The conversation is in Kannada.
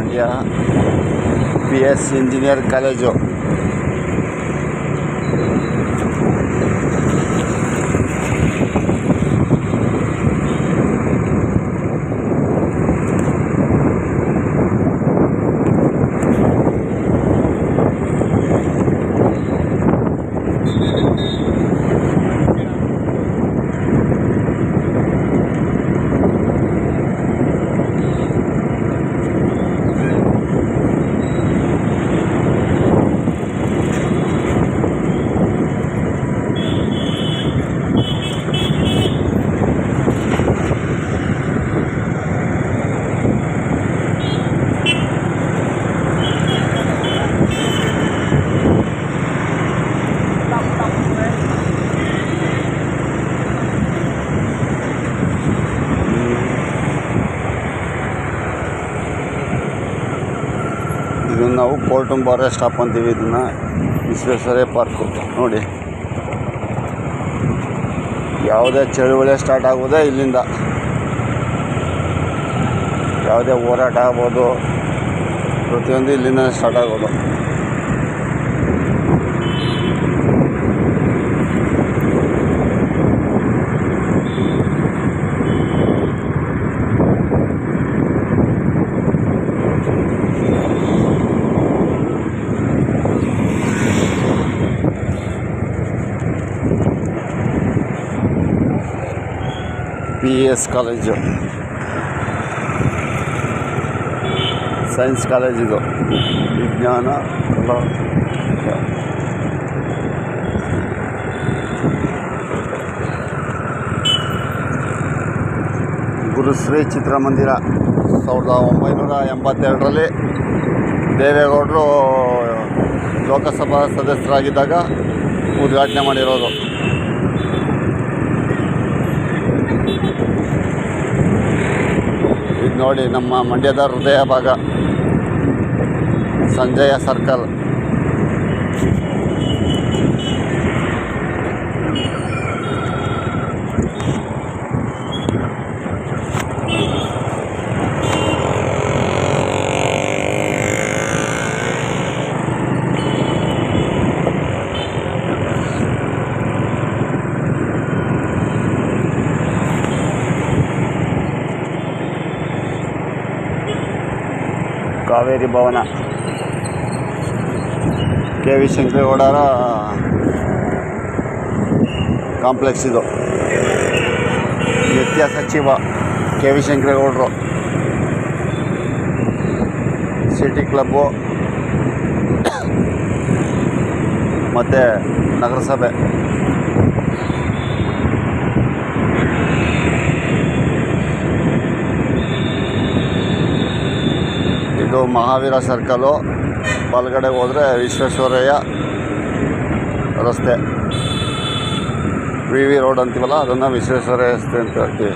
Mandya P S engineer college ಇದನ್ನು ನಾವು ಕೋರ್ಟುಂಬಾರೆ ಸ್ಟಾಪ್ ಅಂತೀವಿ ಇದನ್ನು ವಿಶ್ವೇಶ್ವರಯ್ಯ ಪಾರ್ಕು ನೋಡಿ. ಯಾವುದೇ ಚಳುವಳಿ ಸ್ಟಾರ್ಟ್ ಆಗೋದೇ ಇಲ್ಲಿಂದ. ಯಾವುದೇ ಹೋರಾಟ ಆಗ್ಬೋದು. ಪ್ರತಿಯೊಂದು ಇಲ್ಲಿಂದ ಸ್ಟಾರ್ಟ್ ಆಗೋದು. ಪಿ ಎಸ್ ಕಾಲೇಜು ಸೈನ್ಸ್ ಕಾಲೇಜಿದು ವಿಜ್ಞಾನ ಗುರುಶ್ರೀ ಚಿತ್ರಮಂದಿರ ಸಾವಿರದ ಒಂಬೈನೂರ ಎಂಬತ್ತೆರಡರಲ್ಲಿ ದೇವೇಗೌಡರು ಲೋಕಸಭಾ ಸದಸ್ಯರಾಗಿದ್ದಾಗ ಉದ್ಘಾಟನೆ ಮಾಡಿರೋದು. ನೋಡಿ ನಮ್ಮ ಮಂಡ್ಯದ ಹೃದಯ ಭಾಗ. Sanjaya circle. Kaveri Bhavan. K V ಶಂಕರೇಗೌಡರ complex ಇದು. ನಿತ್ಯ ಸಚಿವ ಕೆ ವಿ ಶಂಕರೇಗೌಡರು. City club. ಮತ್ತು ನಗರಸಭೆ. ಇದು ಮಹಾವೀರ ಸರ್ಕಲು ಬಲಗಡೆ ಹೋದರೆ ವಿಶ್ವೇಶ್ವರಯ್ಯ ರಸ್ತೆ. ವಿ ವಿ ರೋಡ್ ಅಂತೀವಲ್ಲ, ಅದನ್ನು ವಿಶ್ವೇಶ್ವರಯ್ಯ ರಸ್ತೆ ಅಂತ ಹೇಳ್ತೀವಿ.